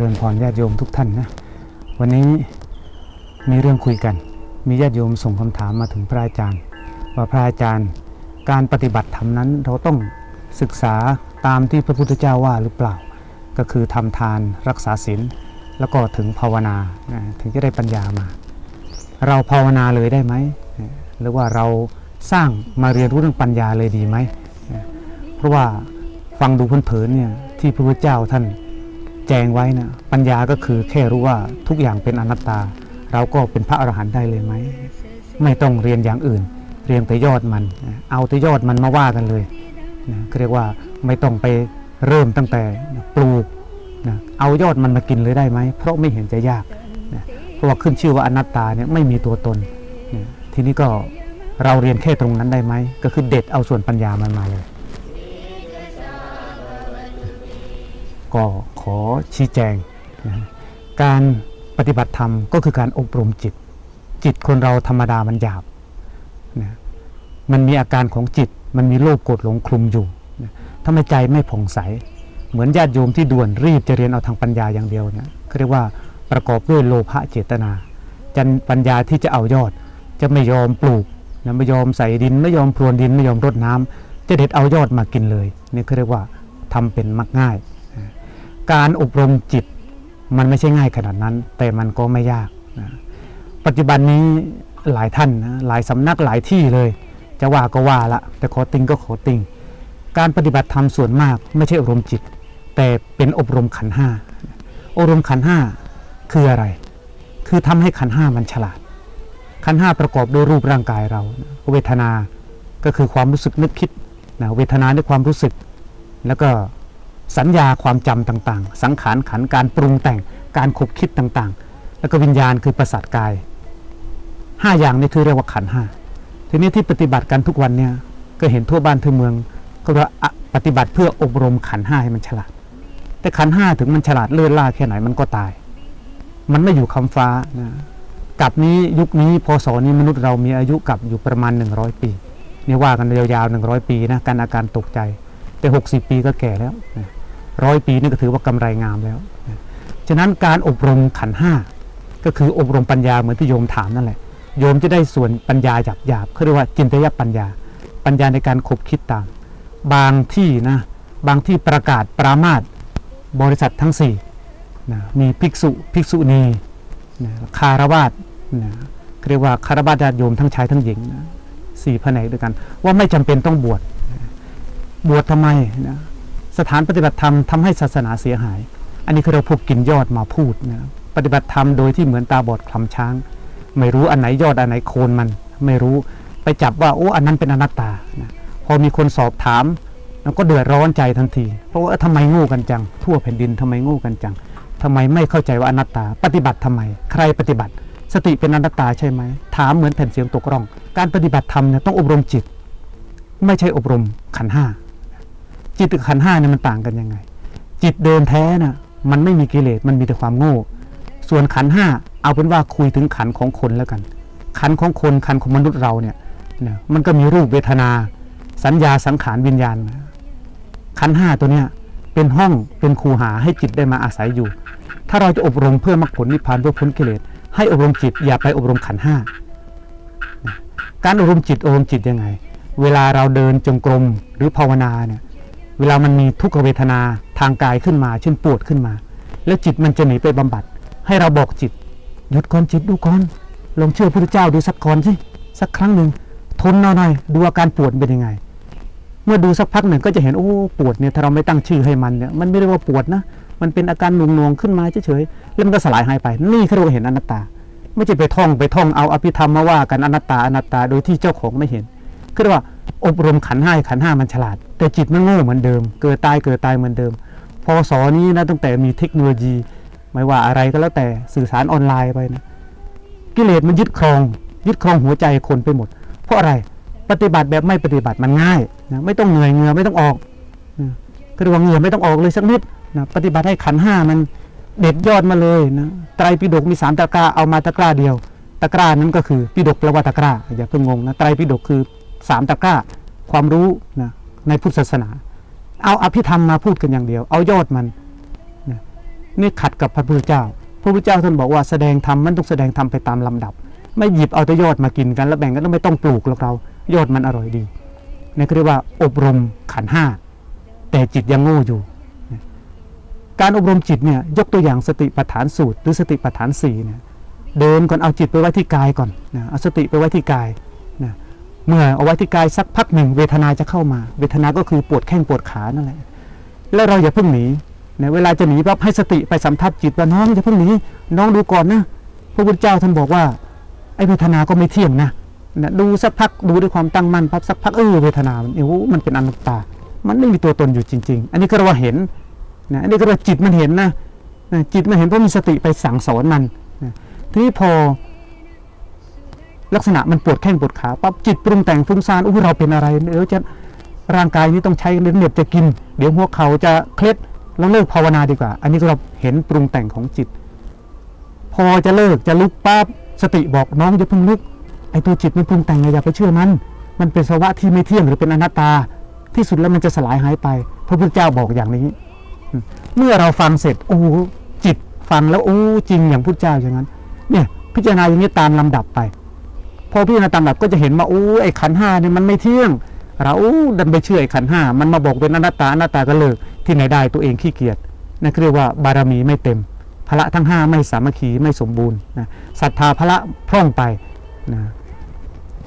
ริญพรญาติโยมทุกท่านนะวันนี้มีเรื่องคุยกัน มีญาติโยมส่งคำถามมาถึงพระอาจารย์ ว่าพระอาจารย์การปฏิบัติธรรมนั้นเราต้องศึกษาตามที่พระพุทธเจ้าว่าหรือเปล่า ก็คือทำทานรักษาศีลแล้วก็ถึงภาวนาถึงจะได้ปัญญามา เราภาวนาเลยได้ไหมหรือว่าเราสร้างมาเรียนรู้เรื่องปัญญาเลยดีไหมเพราะว่าฟังดูเผินๆเนี่ยที่พระพุทธเจ้าท่าน จงไว้นะปัญญาก็คือแค่รู้ว่าทุกอย่างเป็นอนัตตา เราก็เป็นพระอรหันต์ได้เลยไหม ไม่ต้องเรียนอย่างอื่น เรียนแต่ยอดมัน เอาแต่ยอดมันมาว่ากันเลยนะเรียกว่าไม่ต้องไปเริ่มตั้งแต่ปลูกนะเอายอดมันมากินเลยได้ไหม เพราะไม่เห็นจะยากนะเพราะว่าขึ้นชื่อว่าอนัตตาเนี่ยไม่มีตัวตนนะทีนี้ก็เราเรียนแค่ตรงนั้นได้ไหม ก็คือเด็ดเอาส่วนปัญญามันมาเลย ก็ขอชี้แจงนะการปฏิบัติธรรมก็คือการอบรมจิต จิตคนเราธรรมดามันหยาบนะมันมีอาการของจิต มันมีโลภโกรธหลงคลุมอยู่นะถ้าไม่ใจไม่ผ่องใส เหมือนญาติโยมที่ด่วนรีบจะเรียนเอาทางปัญญาอย่างเดียวเนี่ยเขาเรียกว่าประกอบด้วยโลภะเจตนาจันปัญญาที่จะเอายอด จะไม่ยอมปลูกนะไม่ยอมใส่ดิน ไม่ยอมพรวนดินไม่ยอมรดน้ำจะเด็ดเอายอดมากินเลยนี่เขาเรียกว่าทำเป็นมักง่าย การอบรมจิตมันไม่ใช่ง่ายขนาดนั้น แต่มันก็ไม่ยากนะปัจจุบันนี้หลายท่านนะหลายสำนักหลายที่เลย จะว่าก็ว่าละแต่ขอติงก็ขอติงการปฏิบัติธรรมส่วนมากไม่ใช่อบรมจิต แต่เป็นอบรมขันห้าอบรมขันห้าคืออะไร คือทำให้ขันห้ามันฉลาด ขันห้าประกอบด้วยรูปร่างกายเรา เวทนาก็คือความรู้สึกนึกคิดนะเวทนาด้วยความรู้สึก แล้วก็ สัญญาความจำต่างๆ สังขารขันการปรุงแต่งการคบคิดต่างๆ แล้วก็วิญญาณคือประสาทกายห้าอย่างนี้คือเรียกว่าขันห้าทีนี้ที่ปฏิบัติกันทุกวันเนี่ยก็เห็นทั่วบ้านทั่วเมือง ก็ว่าปฏิบัติเพื่ออบรมขันห้าให้มันฉลาด แต่ขันห้าถึงมันฉลาดเลื่อนล่าแค่ไหนมันก็ตาย มันไม่อยู่คำฟ้านะกับนี้ยุคนี้พศนี้มนุษย์เรามีอายุกับอยู่ประมาณ 100 ปีนี่ว่ากันยาวๆ100 ปีนะการอาการตกใจแต่ 60 ปีก็แก่แล้ว ร้อยปีนี่ก็ถือว่ากำไรงามแล้วฉะนั้นการอบรมขันห้าก็คืออบรมปัญญาเหมือนที่โยมถามนั่นแหละโยมจะได้ส่วนปัญญาหยาบหยาบเขาเรียกว่าจินตยปัญญา ปัญญาในการคบคิดต่ามบางที่นะบางที่ประกาศปรามาสบริษัททั้งสี่นะมีภิกษุภิกษุณีนะคารวาสนะเรียกว่าคารวาสญาติโยมทั้งชายทั้งหญิงนะสี่แผนกด้วยกัน ว่าไม่จำเป็นต้องบวชบวชทำไมนะ สถานปฏิบัติธรรมทำให้ศาสนาเสียหาย อันนี้คือเราพวกกินยอดมาพูดนะปฏิบัติธรรมโดยที่เหมือนตาบอดคลำช้าง ไม่รู้อันไหนยอดอันไหนโคนมัน ไม่รู้ไปจับว่าโอ้อันนั้นเป็นอนัตตานะพอมีคนสอบถามแล้วก็เดือดร้อนใจทันที เพราะว่าทำไมโง่กันจัง ทั่วแผ่นดินทำไมโง่กันจังทำไมไม่เข้าใจว่าอนัตตา ปฏิบัติทำไม ใครปฏิบัติ สติเป็นอนัตตาใช่ไหม ถามเหมือนแผ่นเสียงตกร่อง การปฏิบัติธรรมเนี่ยต้องอบรมจิต ไม่ใช่อบรมขันห้า จิตกับขันห้าเนี่ยมันต่างกันยังไง จิตเดิมแท้น่ะมันไม่มีกิเลสมันมีแต่ความโง่ ส่วนขันห้าเอาเป็นว่าคุยถึงขันของคนแล้วกัน ขันของคนขันของมนุษย์เราเนี่ยนะมันก็มีรูปเวทนา สัญญาสังขารวิญญาณ ขันห้าตัวเนี้ยเป็นห้องเป็นคูหาให้จิตได้มาอาศัยอยู่ ถ้าเราจะอบรมเพื่อมรรคผลนิพพานเพื่อพ้นกิเลสให้อบรมจิตอย่าไปอบรมขันห้าการอบรมจิตอบรมจิตยังไง เวลาเราเดินจงกรมหรือภาวนาเนี่ย เวลามันมีทุกขเวทนาทางกายขึ้นมาเช่นปวดขึ้นมา แล้วจิตมันจะหนีไปบำบัด ให้เราบอกจิต หยุดก่อนจิตดูก่อนลองเชื่อพระเจ้าดูสักก่อนสิสักครั้งหนึ่งทนหน่อยดูอาการปวดเป็นยังไง เมื่อดูสักพักหนึ่งก็จะเห็นโอ้ปวดเนี่ยถ้าเราไม่ตั้งชื่อให้มันเนี่ยมันไม่ได้ว่าปวดนะ มันเป็นอาการหน่วงๆขึ้นมาเฉยๆแล้วมันก็สลายหายไป นี่เขาเราเห็นอนัตตา ไม่ใช่ไปท่องไปท่องเอาอภิธรรมมาว่ากันอนัตตาอนัตตาโดยที่เจ้าของไม่เห็นคือว่า อบรมขันห้าขันห้ามันฉลาด แต่จิตมันโง่เหมือนเดิม เกิดตายเกิดตายเหมือนเดิม พอสอนี้นะตั้งแต่มีเทคโนโลยี ไม่ว่าอะไรก็แล้วแต่สื่อสารออนไลน์ไปนะกิเลสมันยึดครอง ยึดครองหัวใจคนไปหมด เพราะอะไรปฏิบัติแบบไม่ปฏิบัติมันง่ายนะไม่ต้องเหนื่อยเหงื่อไม่ต้องออกก็เรียกว่าเหงื่อไม่ต้องออกเลยสักนิดนะปฏิบัติให้ขันห้ามันเด็ดยอดมาเลยนะไตรปิฎกมีสามตะกร้าเอามาตะกร้าเดียว ตะกร้านั้นก็คือปิฎกแปลว่าตะกร้าอย่าเพิ่งงงนะไตรปิฎกคือ สามตะกร้าความรู้นะในพุทธศาสนา เอาอภิธรรมมาพูดกันอย่างเดียว เอายอดมันนะนี่ขัดกับพระพุทธเจ้า พระพุทธเจ้าท่านบอกว่าแสดงธรรมมันต้องแสดงธรรมไปตามลำดับ ไม่หยิบเอาแต่ยอดมากินกันแล้วแบ่งกันแล้วไม่ต้องปลูกหรอกเรายอดมันอร่อยดีนี่เขาเรียกว่าอบรมขันห้าแต่จิตยังโง่อยู่ การอบรมจิตเนี่ยยกตัวอย่างสติปัฏฐานสูตร หรือสติปัฏฐานสี่เนี่ยเดินก่อนเอาจิตไปไว้ที่กายก่อนนะเอาสติไปไว้ที่กาย เมื่อเอาไว้ที่กายสักพักหนึ่ง เวทนาจะเข้ามา เวทนาก็คือปวดแข้งปวดขานั่นแหละ แล้วเราอย่าเพิ่งหนีนะเวลาจะหนีปั๊บให้สติไปสัมทับจิตว่าน้องอย่าเพิ่งหนีน้องดูก่อนนะพระพุทธเจ้าท่านบอกว่า ไอ้เวทนาก็ไม่เที่ยงนะนะดูสักพักดูด้วยความตั้งมั่นปั๊บสักพักเออเวทนามันเออมันเป็นอนัตตา มันไม่มีตัวตนอยู่จริง ๆ อันนี้ก็เราเห็นนะอันนี้ก็เราจิตมันเห็นนะนะจิตมันเห็นเพราะมีสติไปสั่งสอนมันนะทีนี้พอ ลักษณะมันปวดแข้งปวดขาปั๊บจิตปรุงแต่งฟุ้งซ่านอุ้ยเราเป็นอะไรเดี๋ยวจะร่างกายนี้ต้องใช้เลือดเหนียบจะกิน เดี๋ยวหัวเขาจะเคล็ดแล้วเลิกภาวนาดีกว่า อันนี้ก็เราเห็นปรุงแต่งของจิต พอจะเลิกจะลุกปั๊บสติบอกน้องอย่าเพิ่งลุกไอตัวจิตมันปรุงแต่งเนี่ยอย่าไปเชื่อมัน มันเป็นสภาวะที่ไม่เที่ยงหรือเป็นอนัตตา ที่สุดแล้วมันจะสลายหายไป พระพุทธเจ้าบอกอย่างนี้ เมื่อเราฟังเสร็จโอ้จิตฟังแล้วโอ้จริงอย่างพุทธเจ้าอย่างนั้น เนี่ยพิจารณาอย่างนี้ตามลำดับไป พอพิจารณาตามลำดับก็จะเห็นว่าโอ้ไอ้ขันห้าเนี่ยมันไม่เที่ยง เราดันไปเชื่อไอ้ขันห้ามันมาบอกเป็นอนัตตาอนัตตาก็เลิกที่ไหนได้ตัวเองขี้เกียจนั่นเรียกว่าบารมีไม่เต็มพละทั้งห้าไม่สามัคคีไม่สมบูรณ์นะศรัทธาพละพร่องไปนะ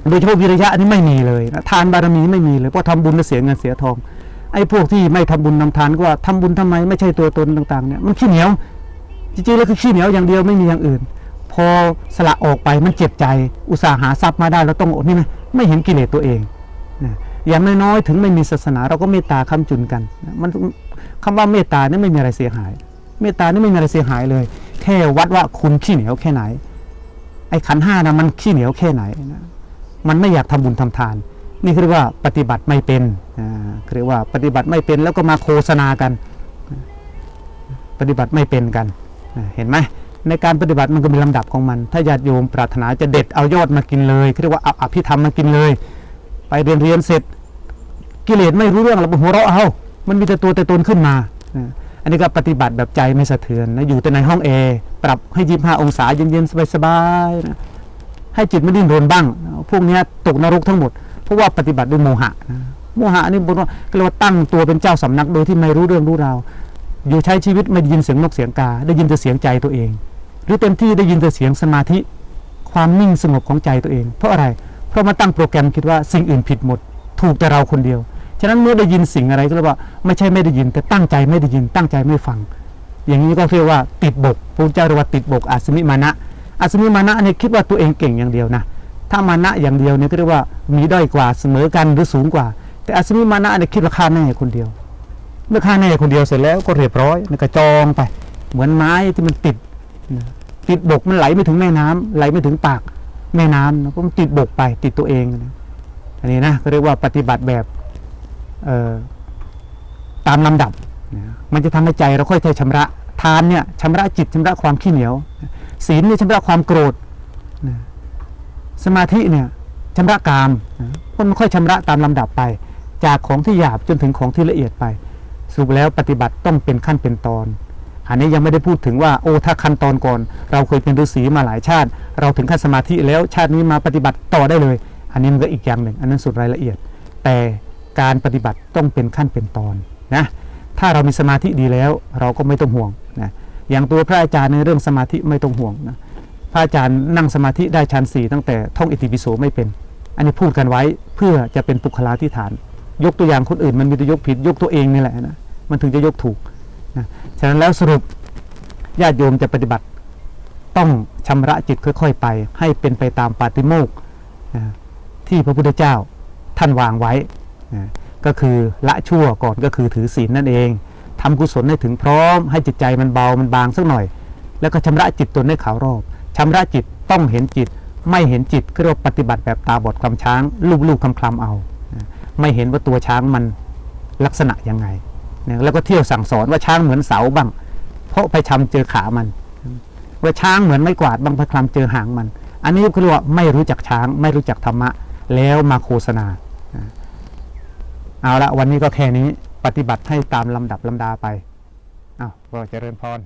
โดยเฉพาะวิริยะนี่ไม่มีเลยนะทานบารมีไม่มีเลยเพราะทำบุญแล้วเสียเงินเสียทองไอ้พวกที่ไม่ทำบุญนำทานก็ว่าทำบุญทำไมไม่ใช่ตัวตนต่างๆเนี่ยมันขี้เหนียวจริงๆแล้วคือขี้เหนียวอย่างเดียวไม่มีอย่างอื่น พอสละออกไปมันเจ็บใจ อุตส่าห์หาทรัพย์มาได้เราต้องอดนี่นะไม่เห็นกิเลสตัวเองนะอย่างน้อยๆถึงไม่มีศาสนาเราก็เมตตาคำจุนกันมันคำว่าเมตตานี่ไม่มีอะไรเสียหาย เมตตานี่ไม่มีอะไรเสียหายเลย แค่วัดว่าคุณขี้เหนียวแค่ไหน ไอ้ขันห้านะมันขี้เหนียวแค่ไหนนะมันไม่อยากทำบุญทำทาน นี่คือเรียกว่าปฏิบัติไม่เป็นอ่าเรียกว่าปฏิบัติไม่เป็นแล้วก็มาโฆษณากัน ปฏิบัติไม่เป็นกัน เห็นไหม ในการปฏิบัติมันก็มีลำดับของมัน ถ้าญาติโยมปรารถนาจะเด็ดเอายอดมากินเลยเรียกว่าเอาอภิธรรมมากินเลย ไปเรียนเรียนเสร็จ กิเลสไม่รู้เรื่องเราหัวเราะเอามันมีแต่ตัวแต่ตนขึ้นมา อันนี้ก็ปฏิบัติแบบใจไม่สะเทือนนะอยู่แต่ในห้องแอร์ปรับให้ยี่ห้าองศาเย็นๆสบายๆนะให้จิตไม่ดิ้นรนบ้าง พวกนี้ตกนรกทั้งหมด เพราะว่าปฏิบัติด้วยโมหะนะโมหะนี่บนว่าเรียกว่าตั้งตัวเป็นเจ้าสำนักโดยที่ไม่รู้เรื่องรู้ราวอยู่ใช้ชีวิตไม่ได้ยินเสียงนกเสียงกา ได้ยินแต่เสียงใจตัวเอง หรือเต็มที่ได้ยินแต่เสียงสมาธิความนิ่งสงบของใจตัวเอง เพราะอะไร เพราะมาตั้งโปรแกรมคิดว่าสิ่งอื่นผิดหมด ถูกแต่เราคนเดียว ฉะนั้นเมื่อได้ยินสิ่งอะไรก็เรียกว่าไม่ใช่ไม่ได้ยิน แต่ตั้งใจไม่ได้ยิน ตั้งใจไม่ฟัง อย่างนี้ก็เรียกว่าติดบกพระเจ้าเรียกว่าติดบกอาสมิมานะอาสมิมานะเนี่ยคิดว่าตัวเองเก่งอย่างเดียวนะ ถ้ามานะอย่างเดียวเนี่ยก็เรียกว่ามีด้อยกว่าเสมอกันหรือสูงกว่า แต่อาสมิมานะเนี่ยคิดว่าข้าแน่คนเดียว เมื่อข้าแน่คนเดียวเสร็จแล้วก็เรียบร้อยแล้วก็จองไป เหมือนไม้ที่มันติดนะ ติดบกมันไหลไม่ถึงแม่น้ำไหลไม่ถึงปากแม่น้ำนะเพราะมันติดบกไปติดตัวเองนะอันนี้นะก็เรียกว่าปฏิบัติแบบเอตามลำดับนะมันจะทำให้ใจเราค่อยๆชำระทานเนี่ยชำระจิตชำระความขี้เหนียว ศีลเนี่ยชำระความโกรธนะสมาธิเนี่ยชำระกามนะเพราะมันค่อยชำระตามลำดับไป จากของที่หยาบจนถึงของที่ละเอียดไปสรุปแล้วปฏิบัติต้องเป็นขั้นเป็นตอน อันนี้ยังไม่ได้พูดถึงว่าโอ้ถ้าขั้นตอนก่อน เราเคยเป็นฤาษีมาหลายชาติ เราถึงขั้นสมาธิแล้วชาตินี้มาปฏิบัติต่อได้เลย อันนี้มันก็อีกอย่างหนึ่ง อันนั้นสุดรายละเอียด แต่การปฏิบัติต้องเป็นขั้นเป็นตอนนะถ้าเรามีสมาธิดีแล้วเราก็ไม่ต้องห่วงนะอย่างตัวพระอาจารย์ในเรื่องสมาธิไม่ต้องห่วงนะพระอาจารย์นั่งสมาธิได้ชั้นสี่ตั้งแต่ท่องอิติปิโสไม่เป็น อันนี้พูดกันไว้เพื่อจะเป็นปุคลาธิฐาน ยกตัวอย่างคนอื่นมันมีแต่ยกผิดยกตัวเองนี่แหละนะมันถึงจะยกถูก นะฉะนั้นแล้วสรุปญาติโยมจะปฏิบัติต้องชำระจิตค่อย ๆ ไป ให้เป็นไปตามปาฏิโมกข์นะที่พระพุทธเจ้าท่านวางไว้นะก็คือละชั่วก่อนก็คือถือศีลนั่นเองทำกุศลให้ถึงพร้อม ให้จิตใจมันเบามันบางสักหน่อย แล้วก็ชำระจิตตนให้ขาวรอบชำระจิตต้องเห็นจิต ไม่เห็นจิตก็เรียกว่าปฏิบัติแบบตาบอดคลำช้าง ลูบๆคลำๆเอา ไม่เห็นว่าตัวช้างมันลักษณะยังไง นะแล้วก็เที่ยวสั่งสอนว่าช้างเหมือนเสาบ้าง เพราะไปชำเจอขามัน ว่าช้างเหมือนไม้กวาดบางพคลำเจอหางมัน อันนี้คือว่าไม่รู้จักช้าง ไม่รู้จักธรรมะ แล้วมาโฆษณา เอาละวันนี้ก็แค่นี้ปฏิบัติให้ตามลำดับลำดาไปอ้าวก็เจริญพร